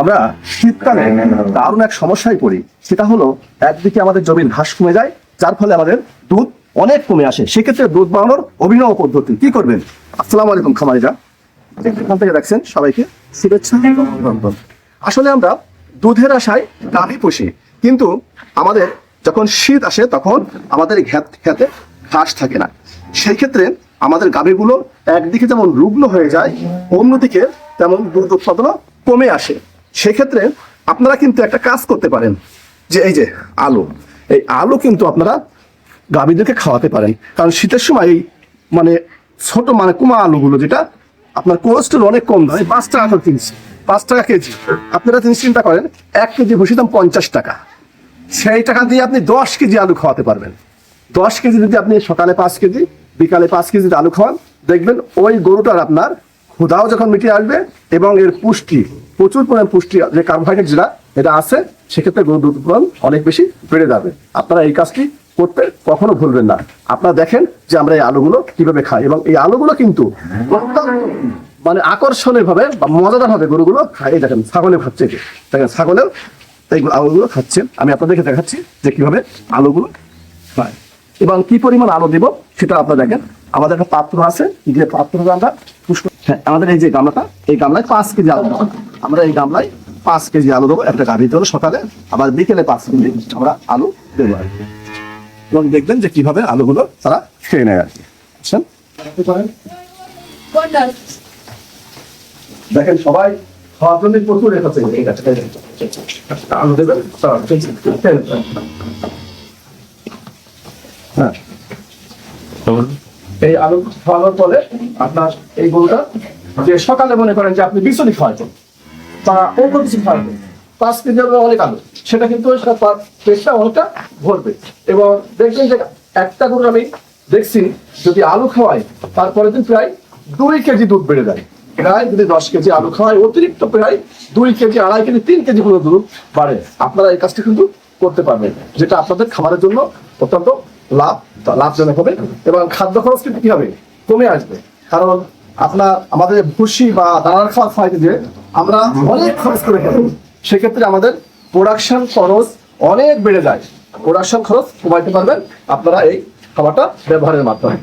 আমরা শীতকালে দারুণ এক সমস্যায় পড়ি। সেটা হলো একদিকে আমাদের জমির ঘাস কমে যায় যার ফলে আমাদের দুধ অনেক কমে আসে। সেক্ষেত্রে দুধ বাড়ানোর অভিনব পদ্ধতি। কি করবেন? আসসালামু আলাইকুম খামারিরা। এখান থেকে দেখছেন সবাইকে। শুভেচ্ছা। আসলে আমরা দুধের আশায় গাভী পুষি। কিন্তু আমাদের যখন শীত আসে তখন আমাদের ঘ্যাত খেতে ঘাস থাকে না। সেই ক্ষেত্রে আমাদের গাভীগুলো একদিকে যেমন রুগ্ন হয়ে যায় অন্যদিকে তেমন দুধ উৎপাদনও কমে আসে। সেক্ষেত্রে আপনারা কিন্তু একটা কাজ করতে পারেন যে এই যে আলু, এই আলু কিন্তু আপনারা গাভীদেরকে খাওয়াতে পারেন। কারণ শীতের সময় এই মানে ছোট মানে কুমা আলুগুলো যেটা আপনার কোলেস্ট্রল অনেক কম দাম পাঁচ টাকা করে কিনছি পাঁচ টাকা কেজি। আপনারা তিনি চিন্তা করেন, এক কেজি ভুসি দাম পঞ্চাশ টাকা। সেই টাকা দিয়ে আপনি দশ কেজি আলু খাওয়াতে পারবেন। দশ কেজি যদি আপনি সকালে পাঁচ কেজি, বিকালে পাঁচ কেজি আলু খাওয়ান, দেখবেন ওই গরুটার আপনার ক্ষুধাও যখন মিটিয়ে আসবে এবং এর পুষ্টি প্রচুর পরিমাণ পুষ্টি যে কার্বোহাইড্রেট যেটা, এটা আছে, সেক্ষেত্রে গরুর দুধ উৎপাদন অনেক বেশি বেড়ে যাবে। আপনারা এই কাজটি করতে কখনো ভুলবেন না। আপনারা দেখেন যে আমরা এই আলুগুলো কীভাবে খাই এবং এই আলুগুলো কিন্তু মানে আকর্ষণীয় ভাবে বা মজাদার ভাবে গরুগুলো এই দেখেন ছাগলে খাচ্ছে। দেখেন, ছাগলেও এই আলুগুলো খাচ্ছে। আমি আপনাদেরকে দেখাচ্ছি যে কীভাবে আলুগুলো খায়। এবং কি পরিমাণ আলো দিব সেটা আপনারা দেখেন। আমাদের একটা পাত্র আছে, যে পাত্রটা আমরা পুষ্প হ্যাঁ আমাদের এই যে গামলাটা, এই গামলায় পাঁচ কেজি আলু। আমরা এই গামলায় পাঁচ কেজি আলু দেবো একটা গাভীর জন্য সকালে আবার বিকেলে পাঁচ কেজি আমরা আলু দেবো আর কি। এবং দেখবেন যে কীভাবে আলুগুলো তারা খেয়ে নেয় আর কি। বুঝছেন? দেখেন সবাই খাওয়ার জন্য প্রচুর আছে। আলু দেবেন। হ্যাঁ। এই আলু খাওয়ানোর পরে আপনার এই গরুটা যে সকালে মনে করেন যে আপনি বিচুলি খাওয়াচ্ছেন বা অন্য কিছু খাওয়াবেন পাঁচ কেজি অনেক আলু। সেটা কিন্তু পেটটা অনেকটা ভরবে। এবং দেখবেন যে একটা গরু আমি দেখছি, যদি আলু খাওয়াই তারপরে দিন প্রায় দুই কেজি দুধ বেড়ে যায়। প্রায় যদি দশ কেজি আলু খাওয়াই, অতিরিক্ত প্রায় দুই কেজি, আড়াই কেজি, তিন কেজি পর্যন্ত দুধ বাড়ে। আপনারা এই কাজটা কিন্তু করতে পারবেন, যেটা আপনাদের খাবারের জন্য অত্যন্ত লাভ, লাভজনক হবে। এবং খাদ্য খরচ কিন্তু কি হবে? কমে আসবে। কারণ আপনার, আমাদের ভুসি বা দানার খাওয়া খাওয়াইতে যে আমরা অনেক খরচ করে ফেলি সেক্ষেত্রে আমাদের প্রোডাকশন খরচ অনেক বেড়ে যায়। প্রোডাকশন খরচ কমাইতে পারবেন আপনারা এই খাবারটা ব্যবহারের মাধ্যমে।